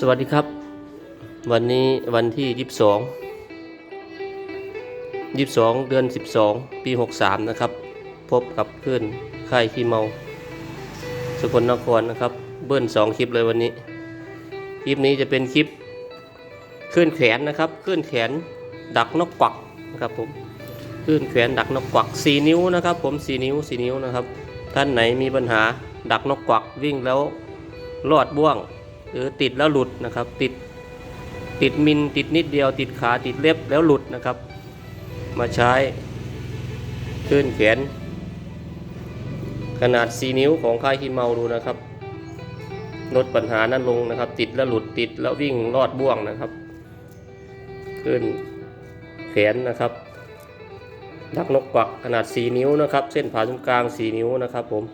สวัสดีครับ วันนี้วันที่ 22 22 เดือน 12 ปี 63 นะครับ พบกับเพื่อนค่ายขี้เมา สกลนครนะครับ เบิ้ลสองคลิปเลยวันนี้ คลิปนี้จะเป็นคลิปขึ้นแขนนะครับขึ้นแขนดักนกกวักนะครับผมขึ้นแขนดักนกกวัก 4 นิ้วนะครับ ผม 4 นิ้ว 4 นิ้วนะครับ ท่านไหนมีปัญหาดักนกกวักวิ่งแล้วรอดบ่วง หรือติดแล้วหลุดนะครับ ติดติดมินติดนิดเดียว ติดขาติดเล็บแล้วหลุดนะครับ มาใช้ขึ้นแขน ขนาด 4 นิ้วของค่ายขี้เมาดูนะครับลดปัญหานั้นลงนะครับ ติดแล้วหลุดติดแล้ววิ่งรอดบ่วงนะครับ ขึ้นแขนนะครับดักนกกวักขนาด 4 นิ้วนะครับ เส้นผ่าศูนย์กลาง 4 นิ้วนะครับผม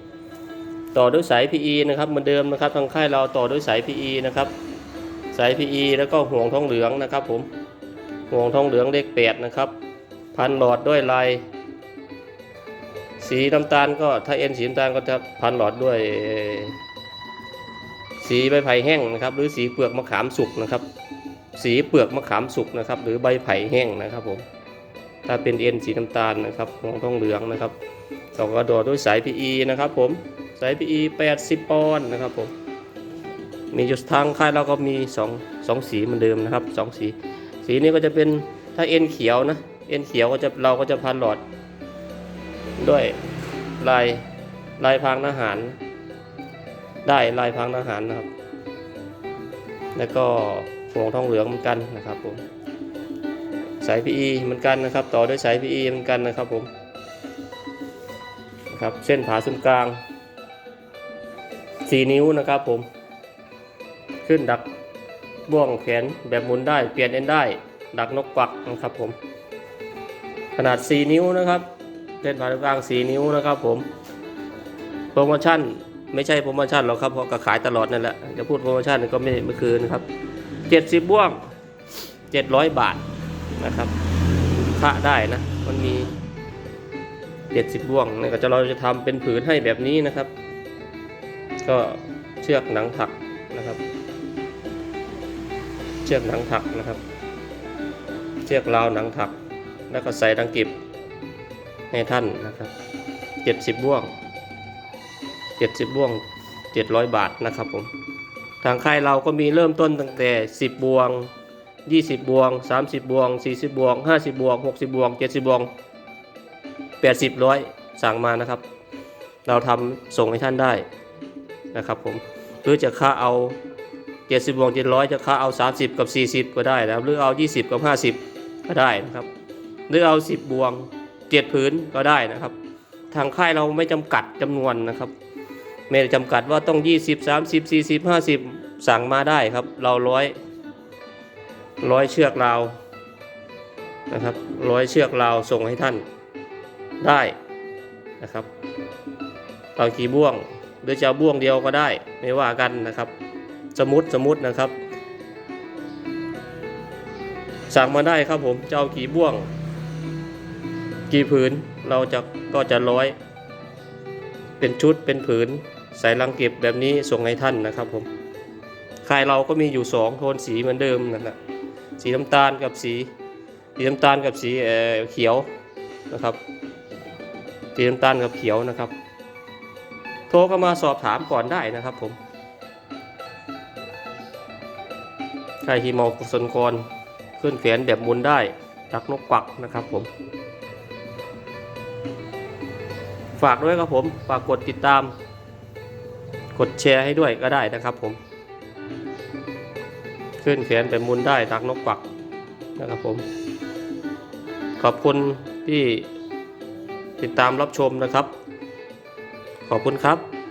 ต่อด้วยสาย PE นะครับเหมือนเดิมนะครับทางค่ายเราต่อด้วยสาย PE นะครับสาย PE แล้วก็ห่วงทองเหลืองนะครับผมห่วงทองเหลืองเลข8นะครับพันหลอดด้วยลายสีน้ำตาลก็ถ้าเอ็นสีน้ำตาลก็จะพันหลอดด้วย สีใบไผ่แห้งนะครับหรือสีเปลือกมะขามสุกนะครับสีเปลือกมะขามสุกนะครับหรือใบไผ่แห้งนะครับผมถ้าเป็นเอ็นสีน้ำตาลนะครับห่วงทองเหลืองนะครับเราก็ดอด้วยสาย PE นะครับผม สาย PE 80 ปอนด์นะครับผมมีจุดทางค่ายเราก็มี2 2สีเหมือนเดิมนะครับ 2 สี สีนี้ก็จะเป็นถ้าเอ็นเขียวนะเอ็นเขียวก็จะเราก็จะพันหลอด ด้วยลายลายพรางทหาร ได้ลายพรางทหารนะครับ แล้วก็ห่วงทองเหลืองเหมือนกันนะครับผมสาย PE เหมือนกันนะครับ ต่อด้วยสาย PE เหมือนกันนะครับผมนะครับเส้นผ่าศูนย์กลาง 4นิ้วนะครับผม ขึ้นดักบ่วงแขนแบบหมุนได้ เปลี่ยนเอ็นได้ ดักนกกวักนะครับผม ขนาด 4 นิ้วนะครับเส้นผ่านกลาง 4 นิ้วนะครับผม โปรโมชั่นไม่ใช่โปรโมชั่นหรอกครับเพราะก็ขายตลอดนั่นแหละจะพูดโปรโมชั่นก็ไม่ไม่คืนครับ 70 บ่วง 700 บาทนะครับค่าได้นะ มันมี 70 บ่วงเนี่ยก็จะเราจะทำเป็นผืนให้แบบนี้นะครับ ก็เชือกหนังถักนะครับ เชือกหนังถักนะครับ เชือกราวหนังถัก แล้วก็ใส่ดังกิบให้ท่านนะครับเจ็ดสิบบ่วงเจ็ดสิบบ่วงเจ็ดร้อยบาทนะครับผมทางค่ายเราก็มีเริ่มต้นตั้งแต่สิบบ่วงยี่สิบบวงสามสิบบวงสี่สิบบวงห้าสิบบวงหกสิบบวงเจ็ดสิบบวงแปดสิบร้อยสั่งมานะครับ เราทำส่งให้ท่านได้ นะครับผมหรือจะค่าเอา 70บวก700 จะค่าเอา 30 กับ 40 ก็ได้นะครับ หรือเอา 20 กับ 50 ก็ได้นะครับ หรือเอา 10 บวง7ผืนก็ได้นะครับ ทางค่ายเราไม่จำกัดจำนวนนะครับไม่ได้จำกัดว่าต้อง 20 30 40 50 สั่งมาได้ครับ เราร้อยร้อยเชือกราวนะครับร้อยเชือกราวส่งให้ท่านได้นะครับเอากี่บ่วง หรือจะบ่วงเดียวก็ได้ไม่ว่ากันนะครับ สมมติสมมตินะครับ สั่งมาได้ครับผมจะเอากี่บ่วง กี่ผืนเราจะก็จะร้อย เป็นชุดเป็นผืนใส่ลังเก็บแบบนี้ส่งให้ท่านนะครับผมค่ายเราก็มีอยู่สองโทนสีเหมือนเดิมนั่นแหละสีน้ำตาลกับสีสีน้ำตาลกับสีเอ่อเขียวนะครับสีน้ำตาลกับเขียวนะครับ โทรก็มาสอบถามก่อนได้นะครับผมใครที่มองสนกรขึ้นแขนแบบมุนได้ดักนกกวักนะครับผม ฝากด้วยครับผม ฝากกดติดตาม กดแชร์ให้ด้วยก็ได้นะครับผม ขึ้นแขนแบบมุนได้ดักนกกวักนะครับผม ขอบคุณที่ติดตามรับชมนะครับ ขอบคุณครับ